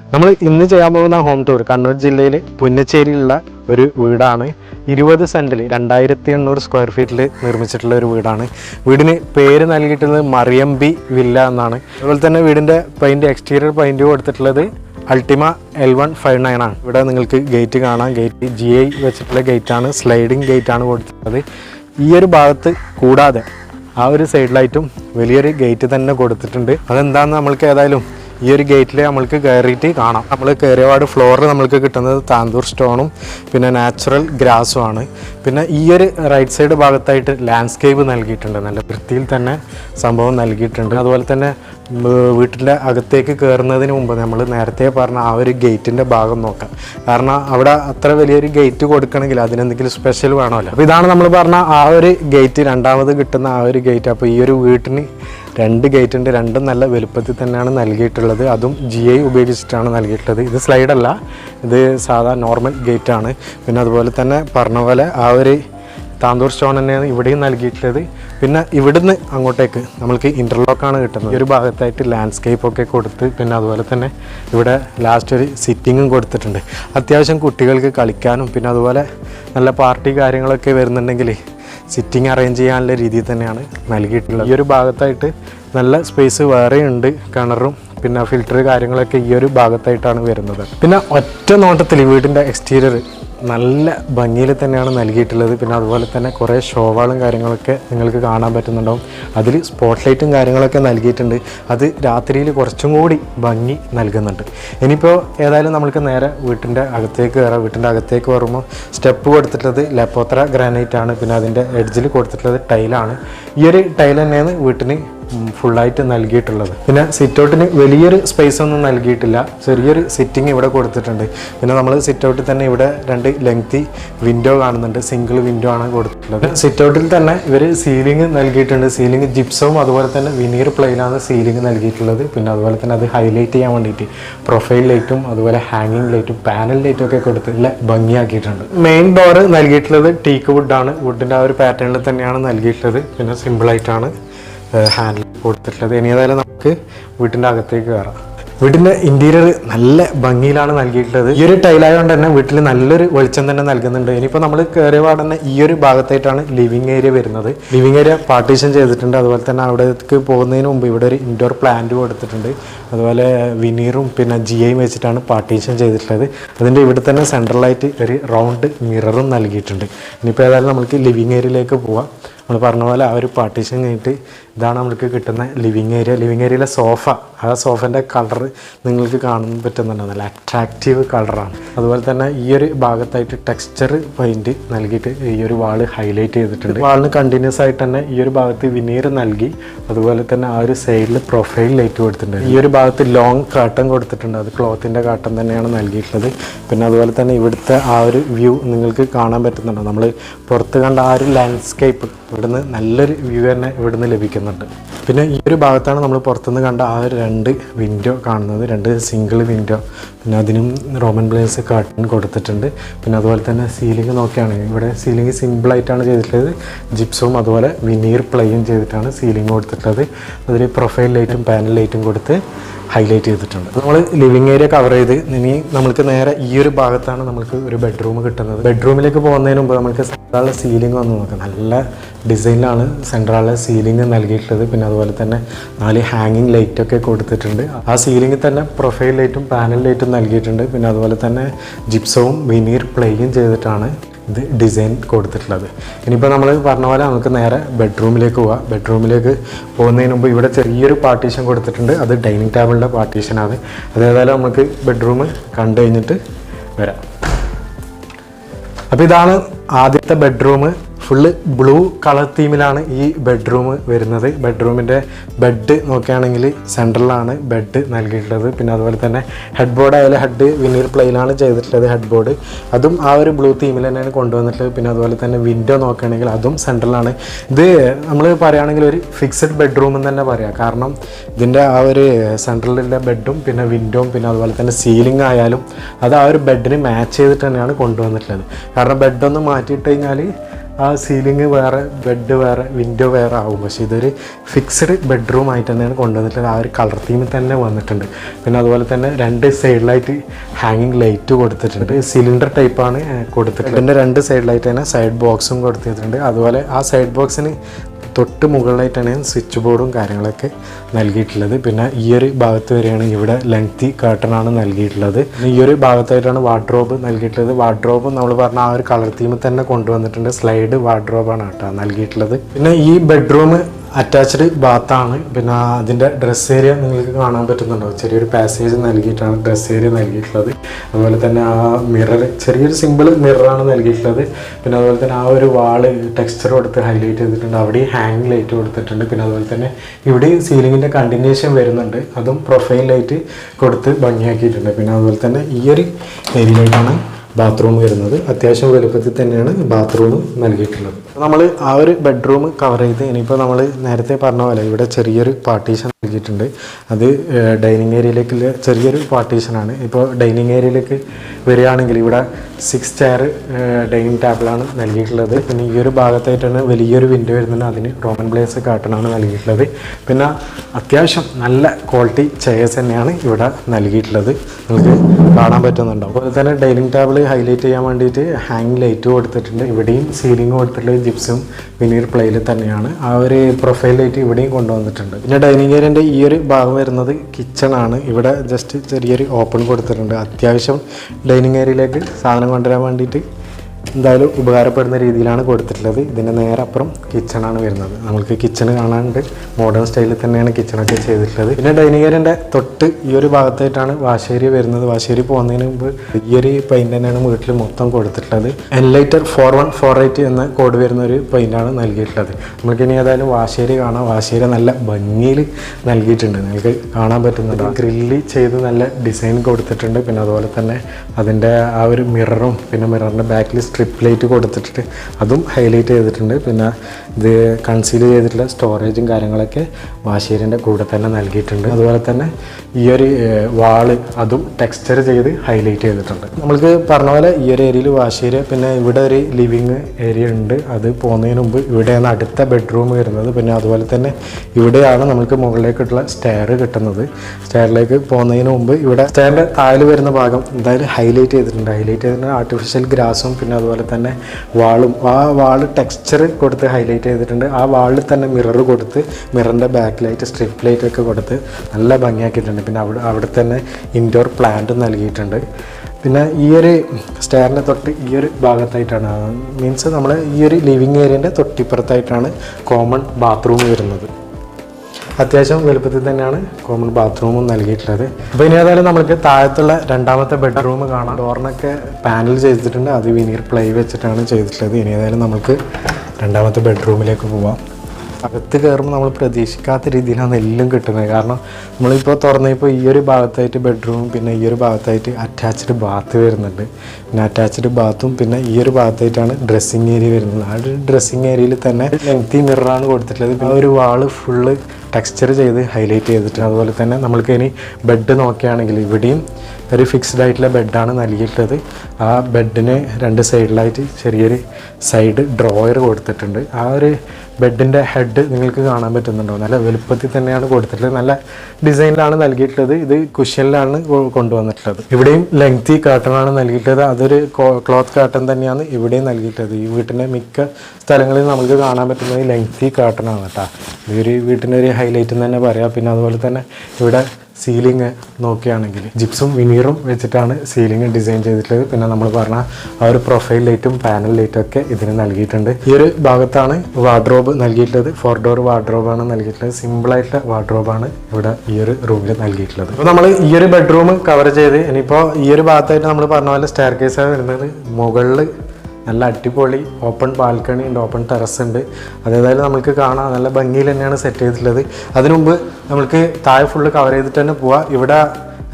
നമ്മൾ ഇന്ന് ചെയ്യാൻ പോകുന്ന ഹോം ടൂർ കണ്ണൂർ ജില്ലയിൽ പുന്നച്ചേരിയിലുള്ള ഒരു വീടാണ്. ഇരുപത് സെന്റിൽ രണ്ടായിരത്തി എണ്ണൂറ് സ്ക്വയർ ഫീറ്റിൽ നിർമ്മിച്ചിട്ടുള്ള ഒരു വീടാണ്. വീടിന് പേര് നൽകിയിട്ടുള്ളത് മറിയമ്പി വില്ല എന്നാണ്. അതുപോലെ തന്നെ വീടിന്റെ പെയിന്റ് എക്സ്റ്റീരിയർ പെയിന്റ് കൊടുത്തിട്ടുള്ളത് Ultima L one five nine ആണ്. ഇവിടെ നിങ്ങൾക്ക് ഗേറ്റ് കാണാം. ഗേറ്റ് ജി ഐ വെച്ചിട്ടുള്ള ഗേറ്റാണ് സ്ലൈഡിങ് ഗേറ്റ് ആണ് കൊടുത്തിട്ടുള്ളത്. ഈ ഒരു ഭാഗത്ത് കൂടാതെ ആ ഒരു സൈഡിലായിട്ടും വലിയൊരു ഗേറ്റ് തന്നെ കൊടുത്തിട്ടുണ്ട്. അതെന്താണെന്ന് നമ്മൾക്ക് ഏതായാലും ഈ ഒരു ഗേറ്റിൽ നമ്മൾക്ക് കയറിയിട്ട് കാണാം. നമ്മൾ കയറിയപാട് ഫ്ലോറിൽ നമ്മൾക്ക് കിട്ടുന്നത് താന്തൂർ സ്റ്റോണും പിന്നെ നാച്ചുറൽ ഗ്രാസും ആണ്. പിന്നെ ഈ ഒരു റൈറ്റ് സൈഡ് ഭാഗത്തായിട്ട് ലാൻഡ്സ്കേപ്പ് നൽകിയിട്ടുണ്ട്. നല്ല വൃത്തിയിൽ തന്നെ സംഭവം നൽകിയിട്ടുണ്ട്. അതുപോലെ തന്നെ വീട്ടിലെ അകത്തേക്ക് കയറുന്നതിന് മുമ്പ് നമ്മൾ നേരത്തെ പറഞ്ഞ ആ ഒരു ഗേറ്റിന്റെ ഭാഗം നോക്കാം. കാരണം അവിടെ അത്ര വലിയൊരു ഗേറ്റ് കൊടുക്കണമെങ്കിൽ അതിനെന്തെങ്കിലും സ്പെഷ്യൽ വേണമല്ലോ. അപ്പോൾ ഇതാണ് നമ്മൾ പറഞ്ഞ ആ ഒരു ഗേറ്റ് രണ്ടാമത് കിട്ടുന്ന ആ ഒരു ഗേറ്റ് അപ്പോൾ ഈ ഒരു വീട്ടിന് രണ്ട് ഗേറ്റ് ഉണ്ട് രണ്ടും നല്ല വലുപ്പത്തിൽ തന്നെയാണ് നൽകിയിട്ടുള്ളത്. അതും ജി ഐ ഉപയോഗിച്ചിട്ടാണ് നൽകിയിട്ടുള്ളത്. ഇത് സ്ലൈഡല്ല. ഇത് സാധാ നോർമൽ ഗേറ്റ് ആണ് പിന്നെ അതുപോലെ തന്നെ പറഞ്ഞ പോലെ ആ ഒരു താന്തൂർ സ്റ്റോൺ തന്നെയാണ് ഇവിടെയും നൽകിയിട്ടുള്ളത്. പിന്നെ ഇവിടുന്ന് അങ്ങോട്ടേക്ക് നമ്മൾക്ക് ഇന്റർലോക്കാണ് കിട്ടുന്നത്. ഒരു ഭാഗത്തായിട്ട് ലാൻഡ്സ്കേപ്പ് ഒക്കെ കൊടുത്ത് പിന്നെ അതുപോലെ തന്നെ ഇവിടെ ലാസ്റ്റ് ഒരു സിറ്റിങ്ങും കൊടുത്തിട്ടുണ്ട്. അത്യാവശ്യം കുട്ടികൾക്ക് കളിക്കാനും പിന്നെ അതുപോലെ നല്ല പാർട്ടി കാര്യങ്ങളൊക്കെ വരുന്നുണ്ടെങ്കിൽ സിറ്റിംഗ് അറേഞ്ച് ചെയ്യാനുള്ള രീതിയിൽ തന്നെയാണ് നൽകിയിട്ടുള്ളത്. ഈ ഒരു ഭാഗത്തായിട്ട് നല്ല സ്പേസ് വേറെ ഉണ്ട് കിണറും പിന്നെ ഫിൽറ്റർ കാര്യങ്ങളൊക്കെ ഈ ഒരു ഭാഗത്തായിട്ടാണ് വരുന്നത്. പിന്നെ ഒറ്റ നോട്ടത്തിൽ വീടിന്റെ എക്സ്റ്റീരിയർ നല്ല ഭംഗിയിൽ തന്നെയാണ് നൽകിയിട്ടുള്ളത്. പിന്നെ അതുപോലെ തന്നെ കുറേ ഷോവാളും കാര്യങ്ങളൊക്കെ നിങ്ങൾക്ക് കാണാൻ പറ്റുന്നുണ്ടാവും. അതിൽ സ്പോട്ട് ലൈറ്റും കാര്യങ്ങളൊക്കെ നൽകിയിട്ടുണ്ട്. അത് രാത്രിയിൽ കുറച്ചും കൂടി ഭംഗി നൽകുന്നുണ്ട്. ഇനിയിപ്പോൾ ഏതായാലും നമുക്ക് നേരെ വീട്ടിന്റെ അകത്തേക്ക് കയറാം. വീട്ടിന്റെ അകത്തേക്ക് വരുമ്പോൾ സ്റ്റെപ്പ് കൊടുത്തിട്ടുള്ളത് ലെപ്പോത്ര ഗ്രാനൈറ്റ് ആണ്. പിന്നെ അതിന്റെ എഡ്ജിൽ കൊടുത്തിട്ടുള്ളത് ടൈലാണ് ഈ ഒരു ടൈൽ തന്നെയാണ് വീട്ടിന് ഫുള്ളായിട്ട് നൽകിയിട്ടുള്ളത്. പിന്നെ സിറ്റൗട്ടിന് വലിയൊരു സ്പേസ് ഒന്നും നൽകിയിട്ടില്ല. ചെറിയൊരു സിറ്റിംഗ് ഇവിടെ കൊടുത്തിട്ടുണ്ട്. പിന്നെ നമ്മൾ സിറ്റൗട്ടിൽ തന്നെ ഇവിടെ രണ്ട് ലെങ്തി വിൻഡോ കാണുന്നുണ്ട്. സിംഗിൾ വിൻഡോ ആണ് കൊടുത്തിട്ടുള്ളത്. സിറ്റൗട്ടിൽ തന്നെ ഇവർ സീലിംഗ് നൽകിയിട്ടുണ്ട്. സീലിംഗ് ജിപ്സവും അതുപോലെ തന്നെ വിനീർ പ്ലെയിനാണ് സീലിംഗ് നൽകിയിട്ടുള്ളത്. പിന്നെ അതുപോലെ തന്നെ അത് ഹൈലൈറ്റ് ചെയ്യാൻ വേണ്ടിയിട്ട് പ്രൊഫൈൽ ലൈറ്റും അതുപോലെ ഹാങ്ങിങ് ലൈറ്റും പാനൽ ലൈറ്റും ഒക്കെ കൊടുത്ത് നല്ല ഭംഗിയാക്കിയിട്ടുണ്ട്. മെയിൻ ഡോറ് നൽകിയിട്ടുള്ളത് ടീക്ക് വുഡാണ് വുഡിന്റെ ആ ഒരു പാറ്റേണിൽ തന്നെയാണ് നൽകിയിട്ടുള്ളത്. പിന്നെ സിമ്പിളായിട്ടാണ് ഹാൻഡിൽ കൊടുത്തിട്ടുള്ളത്. ഇനി ഏതായാലും നമുക്ക് വീട്ടിന്റെ അകത്തേക്ക് കയറാം വീട്ടിന്റെ ഇന്റീരിയർ നല്ല ഭംഗിയിലാണ് നൽകിയിട്ടുള്ളത്. ഈ ഒരു ടൈലായതുകൊണ്ട് തന്നെ വീട്ടിൽ നല്ലൊരു വെളിച്ചം തന്നെ നൽകുന്നുണ്ട്. ഇനിയിപ്പോൾ നമ്മൾ കയറിയ പാടന്നെ ഈ ഒരു ഭാഗത്തായിട്ടാണ് ലിവിങ് ഏരിയ വരുന്നത്. ലിവിങ് ഏരിയ പാർട്ടീഷൻ ചെയ്തിട്ടുണ്ട്. അതുപോലെ തന്നെ അവിടേക്ക് പോകുന്നതിന് മുമ്പ് ഇവിടെ ഒരു ഇൻഡോർ പ്ലാന്റും കൊടുത്തിട്ടുണ്ട്. അതുപോലെ വിനീറും പിന്നെ ജി ഐയും വെച്ചിട്ടാണ് പാർട്ടീഷൻ ചെയ്തിട്ടുള്ളത്. അതിന്റെ ഇവിടെ തന്നെ സെൻട്രലായിട്ട് ഒരു റൗണ്ട് മിററും നൽകിയിട്ടുണ്ട്. ഇനിയിപ്പോൾ ഏതായാലും നമുക്ക് ലിവിങ് ഏരിയയിലേക്ക് പോവാം. നമ്മൾ പറഞ്ഞ പോലെ ആ ഒരു പാർട്ടീഷൻ കഴിഞ്ഞിട്ട് ഇതാണ് നമ്മൾക്ക് കിട്ടുന്ന ലിവിങ് ഏരിയ ലിവിങ് ഏരിയയിലെ സോഫ ആ സോഫന്റെ കളർ നിങ്ങൾക്ക് കാണാൻ പറ്റുന്നുണ്ട്. നല്ല അട്രാക്റ്റീവ് കളറാണ് അതുപോലെ തന്നെ ഈ ഒരു ഭാഗത്തായിട്ട് ടെക്സ്ചർ പെയിന്റ് നൽകിയിട്ട് ഈ ഒരു വാൾ ഹൈലൈറ്റ് ചെയ്തിട്ടുണ്ട്. വാളിന് കണ്ടിന്യൂസ് ആയിട്ട് തന്നെ ഈ ഒരു ഭാഗത്ത് വിനീർ നൽകി അതുപോലെ തന്നെ ആ ഒരു സൈഡിൽ പ്രൊഫൈൽ ലൈറ്റ് കൊടുത്തിട്ടുണ്ട്. ഈ ഒരു ഭാഗത്ത് ലോങ് കാട്ടൺ കൊടുത്തിട്ടുണ്ട്. അത് ക്ലോത്തിന്റെ കാട്ടൺ തന്നെയാണ് നൽകിയിട്ടുള്ളത്. പിന്നെ അതുപോലെ തന്നെ ഇവിടുത്തെ ആ ഒരു വ്യൂ നിങ്ങൾക്ക് കാണാൻ പറ്റുന്നുണ്ട്. നമ്മൾ പുറത്ത് കണ്ട ആ ഒരു ലാൻഡ്സ്കേപ്പ് ഇവിടുന്ന് നല്ലൊരു വ്യൂ തന്നെ ഇവിടുന്ന് ലഭിക്കുന്നുണ്ട് പിന്നെ ഈ ഒരു ഭാഗത്താണ് നമ്മൾ പുറത്തുനിന്ന് കണ്ട ആ രണ്ട് വിൻഡോ കാണുന്നത്. രണ്ട് സിംഗിൾ വിൻഡോ പിന്നെ അതിനും റോമൻ ബ്ലേസ് കർട്ടൻ കൊടുത്തിട്ടുണ്ട്. പിന്നെ അതുപോലെ തന്നെ സീലിംഗ് നോക്കുകയാണെങ്കിൽ ഇവിടെ സീലിംഗ് സിമ്പിളായിട്ടാണ് ചെയ്തിട്ടുള്ളത്. ജിപ്സും അതുപോലെ വിനീർ പ്ലേയും ചെയ്തിട്ടാണ് സീലിംഗ് കൊടുത്തിട്ടുള്ളത്. അതിൽ പ്രൊഫൈൽ ലൈറ്റും പാനൽ ലൈറ്റും കൊടുത്ത് ഹൈലൈറ്റ് ചെയ്തിട്ടുണ്ട്. നമ്മൾ ലിവിങ് ഏരിയ കവർ ചെയ്ത് ഇനി നമുക്ക് നേരെ ഈ ഒരു ഭാഗത്താണ് നമുക്ക് ഒരു ബെഡ്റൂം കിട്ടുന്നത്. ബെഡ്റൂമിലേക്ക് പോകുന്നതിന് മുമ്പ് നമുക്ക് സെൻട്രാളിലെ സീലിംഗ് വന്ന് നോക്കാം. നല്ല ഡിസൈനിലാണ് സെൻട്രൽ സീലിംഗ് നൽകിയിട്ടുള്ളത് പിന്നെ അതുപോലെ തന്നെ നാല് ഹാങ്ങിങ് ലൈറ്റ് ഒക്കെ കൊടുത്തിട്ടുണ്ട്. ആ സീലിംഗിൽ തന്നെ പ്രൊഫൈൽ ലൈറ്റും പാനൽ ലൈറ്റും നൽകിയിട്ടുണ്ട്. പിന്നെ അതുപോലെ തന്നെ ജിപ്സവും വിനീർ പ്ലേയും ചെയ്തിട്ടാണ് ഇത് ഡിസൈൻ കൊടുത്തിട്ടുള്ളത്. ഇനിയിപ്പോൾ നമ്മൾ പറഞ്ഞ പോലെ നമുക്ക് നേരെ ബെഡ്റൂമിലേക്ക് പോവാം. ബെഡ്റൂമിലേക്ക് പോകുന്നതിന് മുമ്പ് ഇവിടെ ചെറിയൊരു പാർട്ടീഷൻ കൊടുത്തിട്ടുണ്ട്. അത് ഡൈനിങ് ടേബിളിന്റെ പാർട്ടീഷനാണ് അതേതായാലും നമുക്ക് ബെഡ്റൂം കണ്ടു കഴിഞ്ഞിട്ട് വരാം. അപ്പോൾ ഇതാണ് ആദ്യത്തെ ബെഡ്റൂം ഫുള്ള് ബ്ലൂ കളർ തീമിലാണ് ഈ ബെഡ്റൂം വരുന്നത്. ബെഡ്റൂമിന്റെ ബെഡ് നോക്കുകയാണെങ്കിൽ സെൻട്രലാണ് ബെഡ് നൽകിയിട്ടുള്ളത്. പിന്നെ അതുപോലെ തന്നെ ഹെഡ് ബോർഡ് ആയാലും ഹെഡ് വിനീർ പ്ലെയിനാണ് ചെയ്തിട്ടുള്ളത് ഹെഡ് ബോർഡ് അതും ആ ഒരു ബ്ലൂ തീമിൽ തന്നെയാണ് കൊണ്ടുവന്നിട്ടുള്ളത്. പിന്നെ അതുപോലെ തന്നെ വിൻഡോ നോക്കുകയാണെങ്കിൽ അതും സെൻട്രലാണ്. ഇത് നമ്മൾ പറയുകയാണെങ്കിൽ ഒരു ഫിക്സഡ് ബെഡ്റൂം എന്ന് തന്നെ പറയാം. കാരണം ഇതിന്റെ ആ ഒരു സെൻട്രലിലെ ബെഡും പിന്നെ വിൻഡോയും പിന്നെ അതുപോലെ തന്നെ സീലിംഗ് ആയാലും അത് ആ ഒരു ബെഡിന് മാച്ച് ചെയ്തിട്ട് തന്നെയാണ് കൊണ്ടുവന്നിട്ടുള്ളത്. കാരണം ബെഡൊന്ന് മാറ്റിയിട്ട് കഴിഞ്ഞാൽ ആ സീലിംഗ് വേറെ ബെഡ് വേറെ വിൻഡോ വേറെ ആവും. പക്ഷെ ഇതൊരു ഫിക്സ്ഡ് ബെഡ്റൂം ആയിട്ട് തന്നെയാണ് കൊണ്ടുവന്നിട്ടുള്ളത്. ആ ഒരു കളർ തീമിൽ തന്നെ വന്നിട്ടുണ്ട്. പിന്നെ അതുപോലെ തന്നെ രണ്ട് സൈഡിലായിട്ട് ഹാങ്ങിങ് ലൈറ്റ് കൊടുത്തിട്ടുണ്ട്. സിലിണ്ടർ ടൈപ്പാണ് കൊടുത്തിട്ടുണ്ട് പിന്നെ രണ്ട് സൈഡിലായിട്ട് തന്നെ സൈഡ് ബോക്സും കൊടുത്തിട്ടുണ്ട്. അതുപോലെ ആ സൈഡ് ബോക്സിന് തൊട്ട് മുകളിലായിട്ടാണ് സ്വിച്ച് ബോർഡും കാര്യങ്ങളൊക്കെ നൽകിയിട്ടുള്ളത്. പിന്നെ ഈ ഒരു ഭാഗത്ത് വരെയാണ് ഇവിടെ ലെങ്തി കർട്ടനാണ് നൽകിയിട്ടുള്ളത്. ഈ ഒരു ഭാഗത്തായിട്ടാണ് വാർഡ്രോബ് നൽകിയിട്ടുള്ളത്. വാർഡ്രോബ് നമ്മൾ പറഞ്ഞ ആ ഒരു കളർ തീമിൽ തന്നെ കൊണ്ടുവന്നിട്ടുണ്ട്. സ്ലൈഡ് വാർഡ്രോബാണ് കേട്ടോ നൽകിയിട്ടുള്ളത്. പിന്നെ ഈ ബെഡ്റൂം അറ്റാച്ച്ഡ് ബാത്താണ് പിന്നെ അതിന്റെ ഡ്രസ് ഏരിയ നിങ്ങൾക്ക് കാണാൻ പറ്റുന്നുണ്ടോ. ചെറിയൊരു പാസേജ് നൽകിയിട്ടാണ് ഡ്രസ് ഏരിയ നൽകിയിട്ടുള്ളത്. അതുപോലെ തന്നെ ആ മിറർ ചെറിയൊരു സിമ്പിൾ മിററാണ് നൽകിയിട്ടുള്ളത്. പിന്നെ അതുപോലെ തന്നെ ആ ഒരു വാൾ ടെക്സ്ചർ കൊടുത്ത് ഹൈലൈറ്റ് ചെയ്തിട്ടുണ്ട്. അവിടെയും ഹാങ് ലൈറ്റ് കൊടുത്തിട്ടുണ്ട്. പിന്നെ അതുപോലെ തന്നെ ഇവിടെയും സീലിങ്ങിന്റെ കണ്ടിന്യൂഷൻ വരുന്നുണ്ട്. അതും പ്രൊഫൈൽ ലൈറ്റ് കൊടുത്ത് ഭംഗിയാക്കിയിട്ടുണ്ട്. പിന്നെ അതുപോലെ തന്നെ ഈ ഒരു ഏരിയയിലേക്കാണ് ബാത്റൂം വരുന്നത്. അത്യാവശ്യം വലുപ്പത്തിൽ തന്നെയാണ് ബാത്റൂം നൽകിയിട്ടുള്ളത്. നമ്മൾ ആ ഒരു ബെഡ്റൂം കവർ ചെയ്ത് ഇനിയിപ്പോൾ നമ്മൾ നേരത്തെ പറഞ്ഞ പോലെ ഇവിടെ ചെറിയൊരു പാർട്ടീഷൻ നൽകിയിട്ടുണ്ട് അത് ഡൈനിങ് ഏരിയയിലേക്കുള്ള ചെറിയൊരു പാർട്ടീഷനാണ് ഇപ്പോൾ ഡൈനിങ് ഏരിയയിലേക്ക് വരികയാണെങ്കിൽ ഇവിടെ സിക്സ് ചെയർ ഡൈനിങ് ടേബിളാണ് നൽകിയിട്ടുള്ളത്. പിന്നെ ഈ ഒരു ഭാഗത്തായിട്ടാണ് വലിയൊരു വിൻഡോ വരുന്നത്. അതിന് റോമൻ ബ്ലേസ് കാട്ടണാണ് നൽകിയിട്ടുള്ളത്. പിന്നെ അത്യാവശ്യം നല്ല ക്വാളിറ്റി ചെയേഴ്സ് തന്നെയാണ് ഇവിടെ നൽകിയിട്ടുള്ളത്. നിങ്ങൾക്ക് കാണാൻ പറ്റുന്നുണ്ടാവും. അതുപോലെ തന്നെ ഡൈനിങ് ടേബിൾ ഹൈലൈറ്റ് ചെയ്യാൻ വേണ്ടിയിട്ട് ഹാങ് ലൈറ്റും കൊടുത്തിട്ടുണ്ട്. ഇവിടെയും സീലിംഗ് കൊടുത്തിട്ടുള്ള ജിപ്സും വിനീർ പ്ലേയിൽ തന്നെയാണ്. ആ ഒരു പ്രൊഫൈലായിട്ട് ഇവിടെയും കൊണ്ടുവന്നിട്ടുണ്ട്. പിന്നെ ഡൈനിങ് ഏരിയന്റെ ഈ ഒരു ഭാഗം വരുന്നത് കിച്ചണാണ് ഇവിടെ ജസ്റ്റ് ചെറിയൊരു ഓപ്പൺ കൊടുത്തിട്ടുണ്ട്. അത്യാവശ്യം ഡൈനിങ് ഏരിയയിലേക്ക് സാധനം കൊണ്ടുവരാൻ വേണ്ടിയിട്ട് എന്തായാലും ഉപകാരപ്പെടുന്ന രീതിയിലാണ് കൊടുത്തിട്ടുള്ളത്. ഇതിന്റെ നേരെ അപ്പുറം കിച്ചണാണ് വരുന്നത്. നമുക്ക് കിച്ചൺ കാണാണ്ട് മോഡേൺ സ്റ്റൈലിൽ തന്നെയാണ് കിച്ചണൊക്കെ ചെയ്തിട്ടുള്ളത്. പിന്നെ ഡൈനിങ് ഏരിയന്റെ തൊട്ട് ഈ ഒരു ഭാഗത്തായിട്ടാണ് വാശേരി വരുന്നത്. വാശേരി പോകുന്നതിന് മുമ്പ് ഈ ഒരു പെയിന്റ് തന്നെയാണ് വീട്ടിൽ മൊത്തം കൊടുത്തിട്ടുള്ളത്. Enlighter four one four eight എന്ന കോഡ് വരുന്ന ഒരു പെയിന്റാണ് നൽകിയിട്ടുള്ളത്. നമുക്കിനി ഏതായാലും വാശേരി കാണാം. വാശേരി നല്ല ഭംഗിയിൽ നൽകിയിട്ടുണ്ട്. നിങ്ങൾക്ക് കാണാൻ പറ്റുന്നുണ്ട്. ഗ്രില്ല് ചെയ്ത് നല്ല ഡിസൈൻ കൊടുത്തിട്ടുണ്ട്. പിന്നെ അതുപോലെ തന്നെ അതിന്റെ ആ ഒരു മിററും പിന്നെ മിററിന്റെ ബാക്കിൽ സ്ട്രിപ്പ് ലൈറ്റ് കൊടുത്തിട്ട് അതും ഹൈലൈറ്റ് ചെയ്തിട്ടുണ്ട്. പിന്നെ ഇത് കൺസീൽ ചെയ്തിട്ടുള്ള സ്റ്റോറേജും കാര്യങ്ങളൊക്കെ വാശേരിന്റെ കൂടെ തന്നെ നൽകിയിട്ടുണ്ട്. അതുപോലെ തന്നെ ഈ ഒരു വാൾ അതും ടെക്സ്ചർ ചെയ്ത് ഹൈലൈറ്റ് ചെയ്തിട്ടുണ്ട്. നമ്മൾക്ക് പറഞ്ഞ പോലെ ഈ ഒരു ഏരിയയിൽ വാശേരി പിന്നെ ഇവിടെ ഒരു ലിവിങ് ഏരിയ ഉണ്ട്. അത് പോകുന്നതിന് മുമ്പ് ഇവിടെയാണ് അടുത്ത ബെഡ്റൂം വരുന്നത്. പിന്നെ അതുപോലെ തന്നെ ഇവിടെയാണ് നമുക്ക് മുകളിലേക്കുള്ള സ്റ്റെയർ കിട്ടുന്നത്. സ്റ്റെയറിലേക്ക് പോകുന്നതിന് മുമ്പ് ഇവിടെ സ്റ്റെയറിന്റെ താഴെ വരുന്ന ഭാഗം എന്തായാലും ഹൈലൈറ്റ് ചെയ്തിട്ടുണ്ട്. ഹൈലൈറ്റ് ചെയ്തിട്ടുണ്ട് ആർട്ടിഫിഷ്യൽ ഗ്രാസും പിന്നെ അതുപോലെ തന്നെ വാളും. ആ വാൾ ടെക്സ്ചർ കൊടുത്ത് ഹൈലൈറ്റ് ചെയ്തിട്ടുണ്ട്. ആ വാളിൽ തന്നെ മിറർ കൊടുത്ത് മിററിന്റെ ബാക്ക് ലൈറ്റ് സ്ട്രിപ്പ് ലൈറ്റ് ഒക്കെ കൊടുത്ത് നല്ല ഭംഗിയാക്കിയിട്ടുണ്ട്. പിന്നെ അവിടെ അവിടെ തന്നെ ഇൻഡോർ പ്ലാന്റ് നൽകിയിട്ടുണ്ട്. പിന്നെ ഈ ഒരു സ്റ്റെയറിന്റെ തൊട്ട് ഈ ഒരു ഭാഗത്തായിട്ടാണ് മീൻസ് നമ്മൾ ഈ ഒരു ലിവിങ് ഏരിയന്റെ തൊട്ടിപ്പുറത്തായിട്ടാണ് കോമൺ ബാത്റൂം വരുന്നത്. അത്യാവശ്യം വലുപ്പത്തിൽ തന്നെയാണ് കോമൺ ബാത്റൂമും നൽകിയിട്ടുള്ളത്. അപ്പോൾ ഇനി ഏതായാലും നമുക്ക് താഴത്തുള്ള രണ്ടാമത്തെ ബെഡ്റൂം കാണാം. ഡോറിനൊക്കെ പാനൽ ചെയ്തിട്ടുണ്ട്. അത് വിനീർ പ്ലൈ വെച്ചിട്ടാണ് ചെയ്തിട്ടുള്ളത്. ഇനി ഏതായാലും നമുക്ക് രണ്ടാമത്തെ ബെഡ്റൂമിലേക്ക് പോവാം. അകത്ത് കയറുമ്പോൾ നമ്മൾ പ്രതീക്ഷിക്കാത്ത രീതിയിലാണ് എല്ലാം കിട്ടുന്നത്. കാരണം നമ്മളിപ്പോൾ തുറന്നപ്പോൾ ഈ ഒരു ഭാഗത്തായിട്ട് ബെഡ്റൂം പിന്നെ ഈ ഒരു ഭാഗത്തായിട്ട് അറ്റാച്ച്ഡ് ബാത്ത് വരുന്നുണ്ട്. പിന്നെ അറ്റാച്ച്ഡ് ബാത്തും പിന്നെ ഈ ഒരു ഭാഗത്തായിട്ടാണ് ഡ്രസ്സിങ് ഏരിയ വരുന്നത്. ആ ഒരു ഡ്രസ്സിങ് ഏരിയയിൽ തന്നെ ലെങ്തി മിററാണ് കൊടുത്തിട്ടുള്ളത്. പിന്നെ ഒരു വാൾ ഫുള്ള് ടെക്സ്ചർ ചെയ്ത് ഹൈലൈറ്റ് ചെയ്തിട്ട് അതുപോലെ തന്നെ നമ്മൾക്ക് ഇനി ബെഡ് നോക്കുകയാണെങ്കിൽ ഇവിടെയും ഒരു ഫിക്സ്ഡ് ആയിട്ടുള്ള ബെഡാണ് നൽകിയിട്ടുള്ളത്. ആ ബെഡിന് രണ്ട് സൈഡിലായിട്ട് ചെറിയൊരു സൈഡ് ഡ്രോയർ കൊടുത്തിട്ടുണ്ട്. ആ ഒരു ബെഡിന്റെ ഹെഡ് നിങ്ങൾക്ക് കാണാൻ പറ്റുന്നുണ്ടോ? നല്ല വലുപ്പത്തിൽ തന്നെയാണ് കൊടുത്തിട്ടുള്ളത്. നല്ല ഡിസൈനിലാണ് നൽകിയിട്ടുള്ളത്. ഇത് കുഷ്യനിലാണ് കൊണ്ടുവന്നിട്ടുള്ളത്. ഇവിടെയും ലെങ്തി കാട്ടണാണ് നൽകിയിട്ടുള്ളത്. അതൊരു ക്ലോത്ത് കാട്ടൺ തന്നെയാണ് ഇവിടെയും നൽകിയിട്ടുള്ളത്. ഈ വീട്ടിന്റെ മിക്ക സ്ഥലങ്ങളിൽ നമുക്ക് കാണാൻ പറ്റുന്നത് ലെങ്തി കാട്ടണാണ് കേട്ടോ. ഈ വീട്ടിന്റെ ഒരു ഹൈലൈറ്റ് എന്ന് തന്നെ പറയാം. പിന്നെ അതുപോലെ തന്നെ ഇവിടെ സീലിംഗ് നോക്കുകയാണെങ്കിൽ ജിപ്സും വിനീറും വെച്ചിട്ടാണ് സീലിംഗ് ഡിസൈൻ ചെയ്തിട്ടുള്ളത്. പിന്നെ നമ്മൾ പറഞ്ഞ ആ ഒരു പ്രൊഫൈൽ ലൈറ്റും പാനൽ ലൈറ്റും ഒക്കെ ഇതിന് നൽകിയിട്ടുണ്ട്. ഈ ഒരു ഭാഗത്താണ് വാർഡ്രോബ് നൽകിയിട്ടുള്ളത്. ഫോർ ഡോർ വാർഡ്രോബാണ് നൽകിയിട്ടുള്ളത്. സിമ്പിളായിട്ടുള്ള വാർഡ്രോബാണ് ഇവിടെ ഈ ഒരു റൂമിൽ നൽകിയിട്ടുള്ളത്. അപ്പോൾ നമ്മൾ ഈ ഒരു ബെഡ്റൂം കവർ ചെയ്ത് ഇനിയിപ്പോൾ ഈ ഒരു ഭാഗത്തായിട്ട് നമ്മൾ പറഞ്ഞ പോലെ സ്റ്റെയർ കേസാണ് വരുന്നത്. മുകളിൽ നല്ല അടിപൊളി ഓപ്പൺ ബാൽക്കണി ഉണ്ട് ഓപ്പൺ ടെറസ് ഉണ്ട്. അതേതായാലും നമുക്ക് കാണാം. നല്ല ഭംഗിയിൽ തന്നെയാണ് സെറ്റ് ചെയ്തിട്ടുള്ളത്. അതിനു മുമ്പ് നമുക്ക് താഴെ ഫുള്ള് കവർ ചെയ്തിട്ട് തന്നെ പോവാം. ഇവിടെ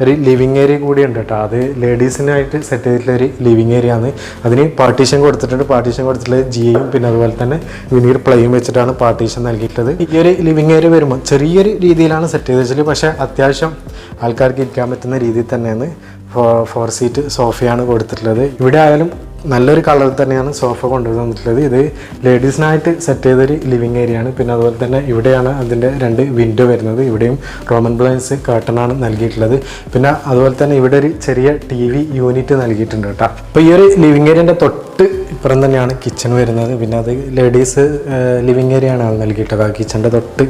ഒരു ലിവിങ് ഏരിയ കൂടി ഉണ്ട് കേട്ടോ. അത് ലേഡീസിനായിട്ട് സെറ്റ് ചെയ്തിട്ടുള്ള ഒരു ലിവിങ് ഏരിയ ആണ്. അതിന് പാർട്ടീഷൻ കൊടുത്തിട്ടുണ്ട്. പാർട്ടീഷൻ കൊടുത്തിട്ടുള്ള ജിയും പിന്നെ അതുപോലെ തന്നെ വിനീർ പ്ലേയും വെച്ചിട്ടാണ് പാർട്ടീഷൻ നൽകിയിട്ടുള്ളത്. ഈ ഒരു ലിവിങ് ഏരിയ വരുമ്പോൾ ചെറിയൊരു രീതിയിലാണ് സെറ്റ് ചെയ്ത് വെച്ചാൽ പക്ഷേ അത്യാവശ്യം ആൾക്കാർക്ക് ഇരിക്കാൻ പറ്റുന്ന രീതിയിൽ തന്നെയാണ്. ഫോർ ഫോർ സീറ്റ് സോഫയാണ് കൊടുത്തിട്ടുള്ളത്. ഇവിടെ ആയാലും നല്ലൊരു കളർ തന്നെയാണ് സോഫ കൊണ്ടുവന്നിട്ടുള്ളത് ഇത് ലേഡീസിനായിട്ട് സെറ്റ് ചെയ്തൊരു ലിവിങ് ഏരിയ ആണ്. പിന്നെ അതുപോലെ തന്നെ ഇവിടെയാണ് അതിന്റെ രണ്ട് വിൻഡോ വരുന്നത്. ഇവിടെയും റോമൻ ബ്ലൈൻസ് കർട്ടനാണ് നൽകിയിട്ടുള്ളത്. പിന്നെ അതുപോലെ തന്നെ ഇവിടെ ഒരു ചെറിയ ടി വി യൂണിറ്റ് നൽകിയിട്ടുണ്ട് കേട്ടോ. അപ്പോൾ ഈ ഒരു ലിവിങ് ഏരിയന്റെ തൊട്ട് ഇപ്പുറം തന്നെയാണ് കിച്ചൺ വരുന്നത്. പിന്നെ അത് ലേഡീസ് ലിവിങ് ഏരിയ ആണ് ആൾ നൽകിയിട്ടത് ആ കിച്ചന്റെ തൊട്ട്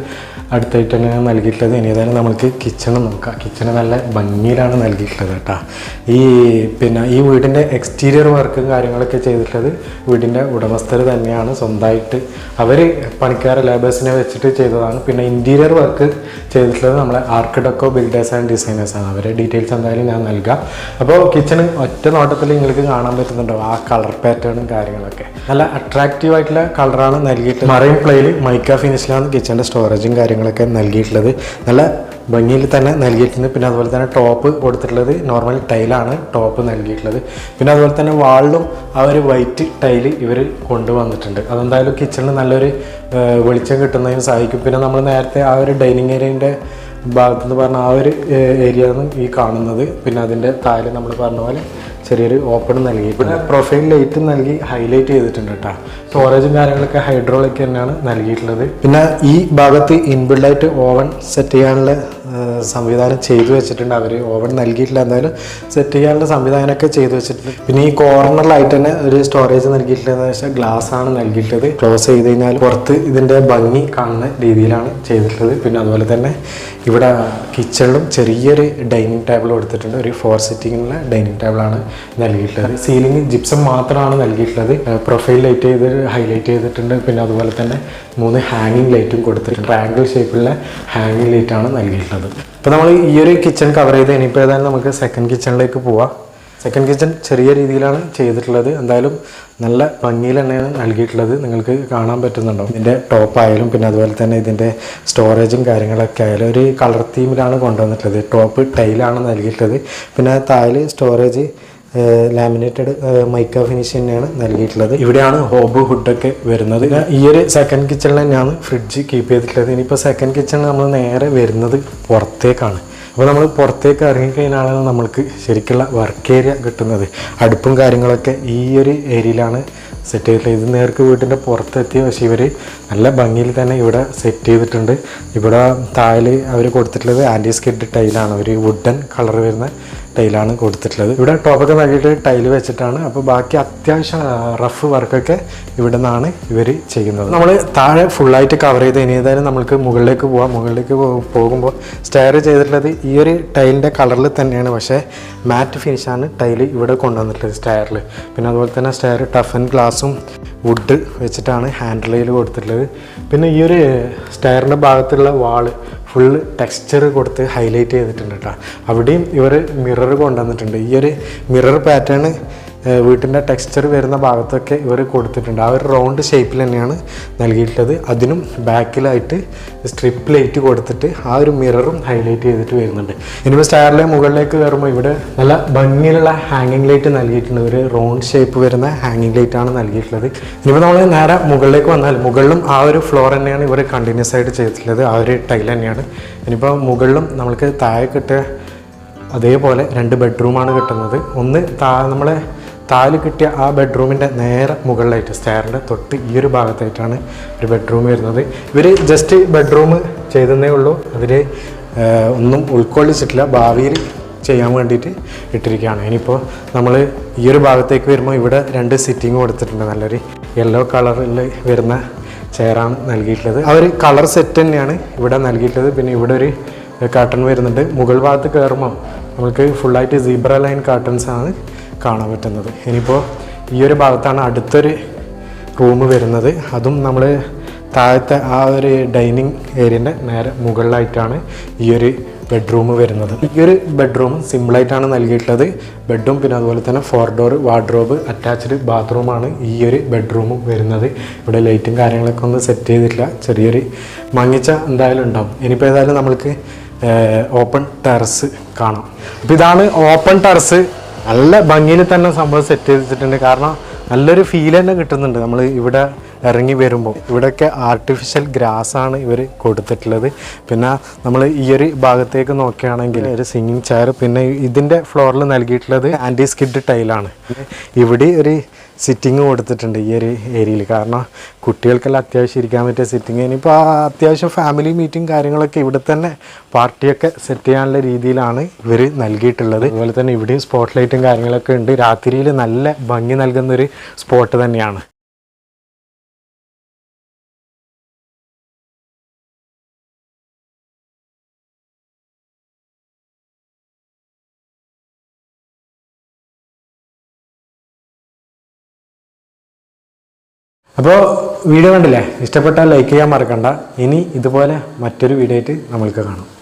അടുത്തായിട്ട് തന്നെയാണ് നൽകിയിട്ടുള്ളത്. ഇനി ഏതായാലും നമുക്ക് കിച്ചൺ നോക്കാം. കിച്ചണ് നല്ല ഭംഗിയിലാണ് നൽകിയിട്ടുള്ളത് കേട്ടോ. ഈ പിന്നെ ഈ വീടിന്റെ എക്സ്റ്റീരിയർ വർക്കും കാര്യങ്ങളൊക്കെ ചെയ്തിട്ടുള്ളത് വീടിന്റെ ഉടമസ്ഥർ തന്നെയാണ്. സ്വന്തമായിട്ട് അവർ പണിക്കാർ ലേബേഴ്സിനെ വെച്ചിട്ട് ചെയ്തതാണ്. പിന്നെ ഇന്റീരിയർ വർക്ക് ചെയ്തിട്ടുള്ളത് നമ്മളെ ആർക്കിടെക്കോ ബിൽഡേഴ്സ് ആൻഡ് ഡിസൈനേഴ്സ് ആണ്. അവരെ ഡീറ്റെയിൽസ് എന്തായാലും ഞാൻ നൽകാം. അപ്പോൾ കിച്ചൺ ഒറ്റ നോട്ടത്തിൽ നിങ്ങൾക്ക് കാണാൻ പറ്റുന്നുണ്ടോ ആ കളർ പാറ്റേണും കാര്യങ്ങളൊക്കെ. നല്ല അട്രാക്റ്റീവ് ആയിട്ടുള്ള കളറാണ് നൽകിയിട്ട് മറൈൻ പ്ലേയിൽ മൈക്ക ഫിനിഷിലാണ് കിച്ചന്റെ സ്റ്റോറേജും കാര്യങ്ങളൊക്കെ നൽകിയിട്ടുള്ളത്. നല്ല ഭംഗിയിൽ തന്നെ നൽകിയിട്ടുണ്ട്. പിന്നെ അതുപോലെ തന്നെ ടോപ്പ് കൊടുത്തിട്ടുള്ളത് നോർമൽ ടൈലാണ് ടോപ്പ് നൽകിയിട്ടുള്ളത്. പിന്നെ അതുപോലെ തന്നെ വാളിലും ആ ഒരു വൈറ്റ് ടൈൽ ഇവർ കൊണ്ടുവന്നിട്ടുണ്ട്. അതെന്തായാലും കിച്ചണിൽ നല്ലൊരു വെളിച്ചം കിട്ടുന്നതിന് സഹായിക്കും. പിന്നെ നമ്മൾ നേരത്തെ ആ ഒരു ഡൈനിങ് ഏരിയന്റെ ഭാഗത്തെന്ന് പറഞ്ഞ ആ ഒരു ഏരിയ ആണ് ഈ കാണുന്നത്. പിന്നെ അതിന്റെ താഴെ നമ്മൾ പറഞ്ഞ പോലെ ചെറിയൊരു ഓപ്പൺ നൽകി പിന്നെ പ്രൊഫൈൽ ലൈറ്റ് നൽകി ഹൈലൈറ്റ് ചെയ്തിട്ടുണ്ട് കേട്ടോ സ്റ്റോറേജും കാര്യങ്ങളൊക്കെ ഹൈഡ്രോളിക് തന്നെയാണ് നൽകിയിട്ടുള്ളത്. പിന്നെ ഈ ഭാഗത്ത് ഇൻബിൽഡായിട്ട് ഓവൻ സെറ്റ് ചെയ്യാനുള്ള സംവിധാനം ചെയ്തു വെച്ചിട്ടുണ്ട്. അവർ ഓവൻ നൽകിയിട്ടില്ല. എന്തായാലും സെറ്റ് ചെയ്യാനുള്ള സംവിധാനമൊക്കെ ചെയ്തു വെച്ചിട്ടുണ്ട്. പിന്നെ ഈ കോർണറിലായിട്ട് തന്നെ ഒരു സ്റ്റോറേജ് നൽകിയിട്ടുള്ളത് വെച്ചാൽ ഗ്ലാസ് ആണ് നൽകിയിട്ടുള്ളത്. ക്ലോസ് ചെയ്ത് കഴിഞ്ഞാൽ പുറത്ത് ഇതിന്റെ ഭംഗി കാണുന്ന രീതിയിലാണ് ചെയ്തിട്ടുള്ളത്. പിന്നെ അതുപോലെ തന്നെ ഇവിടെ കിച്ചണിലും ചെറിയൊരു ഡൈനിങ് ടേബിൾ കൊടുത്തിട്ടുണ്ട് ഒരു ഫോർ സിറ്റിങ്ങിലുള്ള ഡൈനിങ് ടേബിളാണ് നൽകിയിട്ടുള്ളത്. സീലിംഗ് ജിപ്സം മാത്രമാണ് നൽകിയിട്ടുള്ളത്. പ്രൊഫൈൽ ലൈറ്റ് ചെയ്ത് ഹൈലൈറ്റ് ചെയ്തിട്ടുണ്ട്. പിന്നെ അതുപോലെ തന്നെ മൂന്ന് ഹാങ്ങിങ് ലൈറ്റും കൊടുത്തിട്ടുണ്ട്. ട്രാങ്കിൾ ഷേപ്പിലുള്ള ഹാങ്ങിങ് ലൈറ്റാണ് നൽകിയിട്ടുള്ളത്. അപ്പോൾ നമ്മൾ ഈ ഒരു കിച്ചൺ കവർ ചെയ്ത് ഇനിയിപ്പോൾ ഏതായാലും നമുക്ക് സെക്കൻഡ് കിച്ചണിലേക്ക് പോവാം. സെക്കൻഡ് കിച്ചൺ ചെറിയ രീതിയിലാണ് ചെയ്തിട്ടുള്ളത്. എന്തായാലും നല്ല ഭംഗിയിൽ തന്നെയാണ് നൽകിയിട്ടുള്ളത്. നിങ്ങൾക്ക് കാണാൻ പറ്റുന്നുണ്ടോ? ഇതിന്റെ ടോപ്പ് ആയാലും പിന്നെ അതുപോലെ തന്നെ ഇതിന്റെ സ്റ്റോറേജും കാര്യങ്ങളൊക്കെ ആയാലും ഒരു കളർ തീമിലാണ് കൊണ്ടുവന്നിട്ടുള്ളത്. ടോപ്പ് ടൈലാണ് നൽകിയിട്ടുള്ളത്. പിന്നെ താഴെ സ്റ്റോറേജ് ലാമിനേറ്റഡ് മൈക്ക ഫിനിഷ് തന്നെയാണ് നൽകിയിട്ടുള്ളത്. ഇവിടെയാണ് ഹോബ് ഹുഡൊക്കെ വരുന്നത്. ഈ ഒരു സെക്കൻഡ് കിച്ചണിൽ തന്നെയാണ് ഫ്രിഡ്ജ് കീപ്പ് ചെയ്തിട്ടുള്ളത്. ഇനിയിപ്പോൾ സെക്കൻഡ് കിച്ചണിൽ നമ്മൾ നേരെ വരുന്നത് പുറത്തേക്കാണ്. അപ്പോൾ നമ്മൾ പുറത്തേക്ക് ഇറങ്ങിക്കഴിഞ്ഞാലാണ് നമ്മൾക്ക് ശരിക്കുള്ള വർക്ക് ഏരിയ കിട്ടുന്നത്. അടുപ്പും കാര്യങ്ങളൊക്കെ ഈ ഒരു ഏരിയയിലാണ് സെറ്റ് ചെയ്തിട്ടുള്ളത്. ഇത് നേർക്ക് വീട്ടിന്റെ പുറത്തെത്തിയ പക്ഷേ ഇവർ നല്ല ഭംഗിയിൽ തന്നെ ഇവിടെ സെറ്റ് ചെയ്തിട്ടുണ്ട്. ഇവിടെ താഴെ അവർ കൊടുത്തിട്ടുള്ളത് ആന്റി സ്കിഡ് ടൈലാണ് ഒരു വുഡൻ കളർ വരുന്ന ടൈലാണ് കൊടുത്തിട്ടുള്ളത്. ഇവിടെ ടോപ്പൊക്കെ നൽകിയിട്ട് ടൈൽ വെച്ചിട്ടാണ്. അപ്പോൾ ബാക്കി അത്യാവശ്യം റഫ് വർക്കൊക്കെ ഇവിടെ നിന്നാണ് ഇവർ ചെയ്യുന്നത്. നമ്മൾ താഴെ ഫുള്ളായിട്ട് കവർ ചെയ്ത് ഇനി ഏതായാലും നമ്മൾക്ക് മുകളിലേക്ക് പോവാം. മുകളിലേക്ക് പോകുമ്പോൾ സ്റ്റെയർ ചെയ്തിട്ടുള്ളത് ഈ ഒരു ടൈലിന്റെ കളറിൽ തന്നെയാണ്. പക്ഷേ മാറ്റ് ഫിനിഷാണ് ടൈൽ ഇവിടെ കൊണ്ടുവന്നിട്ടുള്ളത് സ്റ്റെയറിൽ പിന്നെ അതുപോലെ തന്നെ സ്റ്റെയർ ടഫ് ആൻഡ് ഗ്ലാസും വുഡ് വെച്ചിട്ടാണ് ഹാൻഡിൽ കൊടുത്തിട്ടുള്ളത്. പിന്നെ ഈ ഒരു സ്റ്റെയറിന്റെ ഭാഗത്തുള്ള വാൾ ഫുള്ള് ടെക്സ്ചർ കൊടുത്ത് ഹൈലൈറ്റ് ചെയ്തിട്ടുണ്ട് കേട്ടോ അവിടെയും ഇവർ മിറർ കൊണ്ടുവന്നിട്ടുണ്ട്. ഈ ഒരു മിറർ പാറ്റേൺ വീട്ടിന്റെ ടെക്സ്ചർ വരുന്ന ഭാഗത്തൊക്കെ ഇവർ കൊടുത്തിട്ടുണ്ട്. ആ ഒരു റൗണ്ട് ഷേപ്പിൽ തന്നെയാണ് നൽകിയിട്ടുള്ളത്. അതിനും ബാക്കിലായിട്ട് സ്ട്രിപ്പ് ലൈറ്റ് കൊടുത്തിട്ട് ആ ഒരു മിററും ഹൈലൈറ്റ് ചെയ്തിട്ട് വരുന്നുണ്ട്. ഇനിയിപ്പോൾ സ്റ്റാറിലെ മുകളിലേക്ക് കയറുമ്പോൾ ഇവിടെ നല്ല ഭംഗിയിലുള്ള ഹാങ്ങിങ് ലൈറ്റ് നൽകിയിട്ടുണ്ട്. ഒരു റൗണ്ട് ഷേപ്പ് വരുന്ന ഹാങ്ങിങ് ലൈറ്റ് ആണ് നൽകിയിട്ടുള്ളത്. ഇനിയിപ്പോൾ നമ്മൾ നേരെ മുകളിലേക്ക് വന്നാൽ മുകളിലും ആ ഒരു ഫ്ലോർ തന്നെയാണ് ഇവർ കണ്ടിന്യൂസ് ആയിട്ട് ചെയ്തിട്ടുള്ളത്. ആ ഒരു ടൈൽ തന്നെയാണ്. ഇനിയിപ്പോൾ മുകളിലും നമുക്ക് താഴെ കിട്ടിയ അതേപോലെ രണ്ട് ബെഡ്റൂമാണ് കിട്ടുന്നത്. ഒന്ന് താ നമ്മളെ താൽ കിട്ടിയ ആ ബെഡ്റൂമിന്റെ നേരെ മുകളിലായിട്ട് സ്റ്റെയറിന്റെ തൊട്ട് ഈ ഒരു ഭാഗത്തായിട്ടാണ് ഒരു ബെഡ്റൂം വരുന്നത്. ഇവർ ജസ്റ്റ് ബെഡ്റൂം ചെയ്തതേ ഉള്ളൂ. അതിൽ ഒന്നും ഉൾക്കൊള്ളിച്ചിട്ടില്ല. ഭാവിയിൽ ചെയ്യാൻ വേണ്ടിയിട്ട് ഇട്ടിരിക്കുകയാണ്. ഇനിയിപ്പോൾ നമ്മൾ ഈ ഒരു ഭാഗത്തേക്ക് വരുമ്പോൾ ഇവിടെ രണ്ട് സിറ്റിങ് കൊടുത്തിട്ടുണ്ട്. നല്ലൊരു യെല്ലോ കളറിൽ വരുന്ന ചെയറാണ് നൽകിയിട്ടുള്ളത്. ആ ഒരു കളർ സെറ്റ് തന്നെയാണ് ഇവിടെ നൽകിയിട്ടുള്ളത്. പിന്നെ ഇവിടെ ഒരു കാട്ടൺ വരുന്നുണ്ട്. മുകൾ ഭാഗത്ത് കയറുമ്പോൾ നമുക്ക് ഫുള്ളായിട്ട് സീബ്ര ലൈൻ കാട്ടൺസ് ആണ് കാണാൻ പറ്റുന്നത്. ഇനിയിപ്പോൾ ഈ ഒരു ഭാഗത്താണ് അടുത്തൊരു റൂം വരുന്നത്. അതും നമ്മൾ താഴത്തെ ആ ഒരു ഡൈനിങ് ഏരിയന്റെ നേരെ മുകളിലായിട്ടാണ് ഈ ഒരു ബെഡ്റൂം വരുന്നത്. ഈ ഒരു ബെഡ്റൂം സിമ്പിളായിട്ടാണ് നൽകിയിട്ടുള്ളത്. ബെഡും പിന്നെ അതുപോലെ തന്നെ ഫോർ ഡോർ വാർഡ്രോബ് അറ്റാച്ച്ഡ് ബാത്റൂമാണ് ഈ ഒരു ബെഡ്റൂമും വരുന്നത്. ഇവിടെ ലൈറ്റും കാര്യങ്ങളൊക്കെ ഒന്ന് സെറ്റ് ചെയ്തിട്ടില്ല. ചെറിയൊരു മങ്ങിച്ച എന്തായാലും ഉണ്ടാവും. ഇനിയിപ്പോൾ ഏതായാലും നമ്മൾക്ക് ഓപ്പൺ ടെറസ് കാണാം. അപ്പോൾ ഇതാണ് ഓപ്പൺ ടെറസ് നല്ല ഭംഗിയിൽ തന്നെ സംഭവം സെറ്റ് ചെയ്തിട്ടുണ്ട്. കാരണം നല്ലൊരു ഫീൽ തന്നെ കിട്ടുന്നുണ്ട്. നമ്മൾ ഇവിടെ ഇറങ്ങി വരുമ്പോൾ ഇവിടെയൊക്കെ ആർട്ടിഫിഷ്യൽ ഗ്രാസ് ആണ് ഇവർ കൊടുത്തിട്ടുള്ളത്. പിന്നെ നമ്മൾ ഈ ഒരു ഭാഗത്തേക്ക് നോക്കുകയാണെങ്കിൽ ഒരു സിംഗിങ് ചെയർ പിന്നെ ഇതിന്റെ ഫ്ലോറിൽ നൽകിയിട്ടുള്ളത് ആന്റി സ്കിഡ് ടൈലാണ് ഇവിടെ ഒരു സിറ്റിംഗ് കൊടുത്തിട്ടുണ്ട് ഈ ഒരു ഏരിയയിൽ. കാരണം കുട്ടികൾക്കെല്ലാം അത്യാവശ്യം ഇരിക്കാൻ പറ്റിയ സിറ്റിങ് ഇനിയിപ്പോൾ അത്യാവശ്യം ഫാമിലി മീറ്റിംഗ് കാര്യങ്ങളൊക്കെ ഇവിടെ തന്നെ പാർട്ടിയൊക്കെ സെറ്റ് ചെയ്യാനുള്ള രീതിയിലാണ് ഇവർ നൽകിയിട്ടുള്ളത്. അതുപോലെ തന്നെ ഇവിടെയും സ്പോട്ട് ലൈറ്റും കാര്യങ്ങളൊക്കെ ഉണ്ട്. രാത്രിയിൽ നല്ല ഭംഗി നൽകുന്നൊരു സ്പോട്ട് തന്നെയാണ്. അപ്പോൾ വീഡിയോ കണ്ടില്ലേ? ഇഷ്ടപ്പെട്ടാൽ ലൈക്ക് ചെയ്യാൻ മറക്കണ്ട. ഇനി ഇതുപോലെ മറ്റൊരു വീഡിയോ ആയിട്ട് നമ്മൾക്ക് കാണാം.